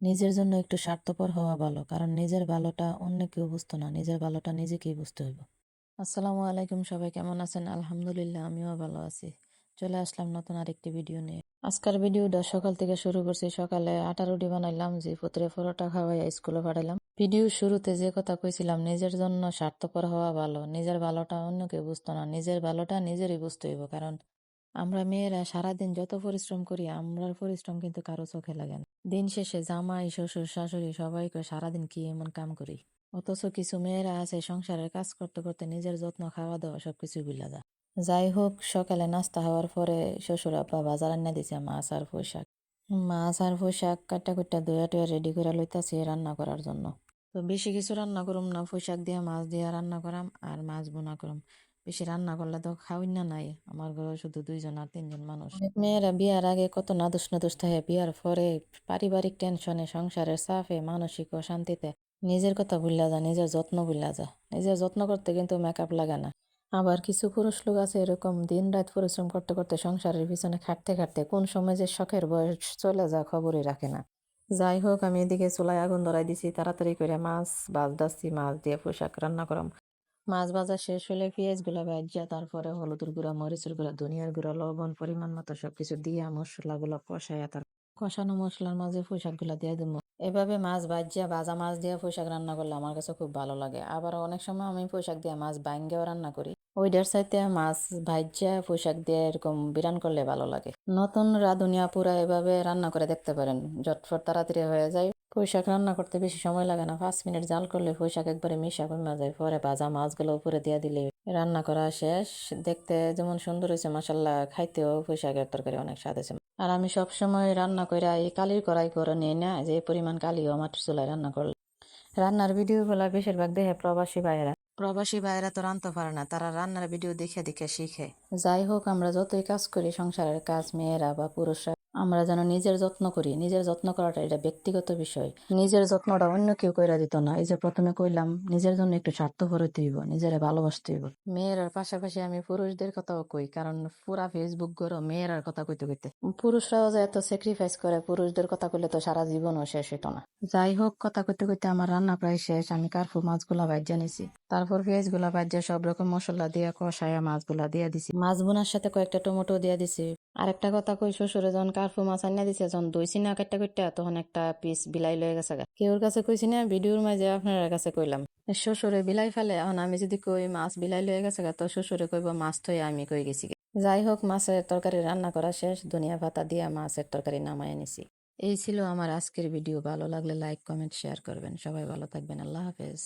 নিজের জন্য একটু স্বার্থপর হওয়া ভালো, কারণ নিজের ভালোটা অন্য কেউ বুঝতো না। নিজের ভালোটা নিজেকেই বুঝতে হইব। আসসালামু আলাইকুম, সবাই কেমন আছেন? আলহামদুলিল্লাহ, আমিও ভালো আছি। চলে আসলাম নতুন আরেকটি ভিডিও নিয়ে। আজকের ভিডিওটা সকাল থেকে শুরু করছি। সকালে আটা রুটি বানাইলাম যে পুত্রে পরোটা খাওয়াই স্কুলে পাঠাইলাম। ভিডিও শুরুতে যে কথা কইছিলাম, নিজের জন্য স্বার্থপর হওয়া ভালো, নিজের ভালোটা অন্য কেউ বুঝতো না। নিজের ভালোটা নিজেরই বুঝতে হইব, কারণ আমরা মেয়েরা সারাদিন যত পরিশ্রম করি, আমরার পরিশ্রম কিন্তু কারও চোখে লাগে না। দিন শেষে জামাই, শ্বশুর, শাশুড়ি সবাইকে সারাদিন কি এমন কাম করি? অথচ কিছু মেয়েরা আছে, সংসারের কাজ করতে করতে নিজের যত্ন, খাওয়া দাওয়া সবকিছু ভুলা যায়। যাই হোক, সকালে নাস্তা হওয়ার পরে শ্বশুর আব্বা বাজার আনিয়ে দিছে মাছ আর পোশাক। মাছ আর পোশাক কাটা কুটা ধুয়া টুয়া রেডি করে লইতাছি রান্না করার জন্য। তো বেশি কিছু রান্না করুম না, পোশাক দিয়া, মাছ দিয়া রান্না করাম আর মাছ বোনা করুম। বেশি রান্না করলে তো খাওয়াই না নাই। আমার ঘরে শুধু দুইজন আর তিনজন মানুষ। মেয়েরা বিয়ার আগে কত নাদুস নাদুস থাকে বিয়ার পরে। পারিবারিক টেনশনে, সংসারের চাপে, মানসিক অশান্তিতে। নিজের কথা ভুলা যায় নিজের যত্ন ভুলা যায় নিজের যত্ন করতে কিন্তু মেকআপ লাগে না। আবার কিছু পুরুষ লোক আছে এরকম দিন রাত পরিশ্রম করতে করতে সংসারের পিছনে খাটতে খাটতে কোন সময় যে শখের বয়স চলে যা খবরই রাখে না। যাই হোক, আমি এদিকে চুলায় আগুন ধরাই দিছি, তাড়াতাড়ি করে মাছ বাজদাচ্ছি মাছ দিয়ে পোশাক রান্না করাম। মাছ ভাজা শেষ হলে পেঁয়াজগুলা ভাজিয়া তারপরে হলুদের গুঁড়া, মরিচের গুঁড়া, ধনিয়ার গুঁড়া, লবণ, পরিমাণ মতো সবকিছু দিয়া মশলা গুলা কষাইয়া তার কষানো মশলার মাঝে পোশাকগুলা দিয়ে দিব। এভাবে মাছ ভাজিয়া ভাজা মাছ দিয়ে পোশাক রান্না করলে আমার কাছে খুব ভালো লাগে। আবার অনেক সময় আমি পোশাক দিয়ে মাছ বাইঙ্গেও রান্না করি। ওইটার সাথে মাছ ভাজিয়া পোশাক দিয়ে এরকম বিরান করলে ভালো লাগে। নতুন রাঁধুনিয়া পুরা এভাবে রান্না করে দেখতে পারেন। ঝটফট তাড়াতাড়ি হয়ে যায়। পোশাক রান্না করতে বেশি সময় লাগে না। পাঁচ মিনিট জাল করলে পোশাক একবারে মিশা কমে যায়। পরে ভাজা মাছগুলো উপরে দিয়ে দিলে রান্না করা শেষ। দেখতে যেমন সুন্দর হয়েছে মাসাল্লাহ খাইতেও পোশাকের তরকারি অনেক স্বাদ হয়েছে আর আমি সব সময় রান্না করে এই কালির কড়াই করে নিয়ে না, যে পরিমাণ কালিও আমার চুলায় রান্না করলে রান্নার ভিডিওগুলো বেশিরভাগ দেহে প্রবাসী ভাইয়েরা প্রবাসী ভাইয়েরা তো রান্নতে পারে না, তারা রান্নার ভিডিও দেখে দেখে শিখে। যাই হোক, আমরা যতই কাজ করি, সংসারের কাজ, মেয়েরা বা পুরুষরা আমরা যেন নিজের যত্ন করি। নিজের যত্ন করাটা এটা ব্যক্তিগত বিষয়। নিজের যত্নটা অন্য কেউ কইরা দিত না। এই যে প্রথমে কইলাম, নিজের জন্য একটু স্বার্থপর হইতে হইব, নিজের ভালোবাসতে হইব। মেয়েরার পাশাপাশি আমি পুরুষদের কথাও কই, কারণ পুরা ফেসবুক গড়ো মেয়েরার কথা কইতে কইতে। পুরুষরাও যে এত স্যাক্রিফাইস করে, পুরুষদের কথা কইলে তো সারা জীবনও শেষ হইতো না। যাই হোক, কথা কইতে কইতে আমার রান্না প্রায় শেষ। আমি কার্ফু মাছগুলা ভাজ্যা নিছি। তারপর পেঁয়াজগুলা ভাজ্যা সব রকম মশলা দিয়ে, কষায়া মাছগুলা দিয়ে দিছি। মাছ বোনার সাথে কয়েকটা টমেটো দিয়ে দিছি। আরেকটা কথা কই, শ্বশুরে যখন কার্ফু মাছ আনিয়া দিছে, যখন দইছি না কাটটা কাটটা তখন একটা পিস বিলাই লয়ে গেছে কেউর কাছে কইছি না ভিডিওর মাঝে আপনার কাছে কইলাম। শ্বশুরে বিলাই ফেলে, এখন আমি যদি কই মাছ বিলাই লয়ে গেছে গা, তো শ্বশুরে কইব, মাছ থই আমি কই গেছি যাই হোক মাছের তরকারি রান্না করা শেষ, ধনিয়া ভাতা দিয়ে মাছের তরকারি নামায় নিছি এই ছিল আমার আজকের ভিডিও ভালো লাগলে লাইক, কমেন্ট, শেয়ার করবেন। সবাই ভালো থাকবেন। আল্লাহ হাফেজ।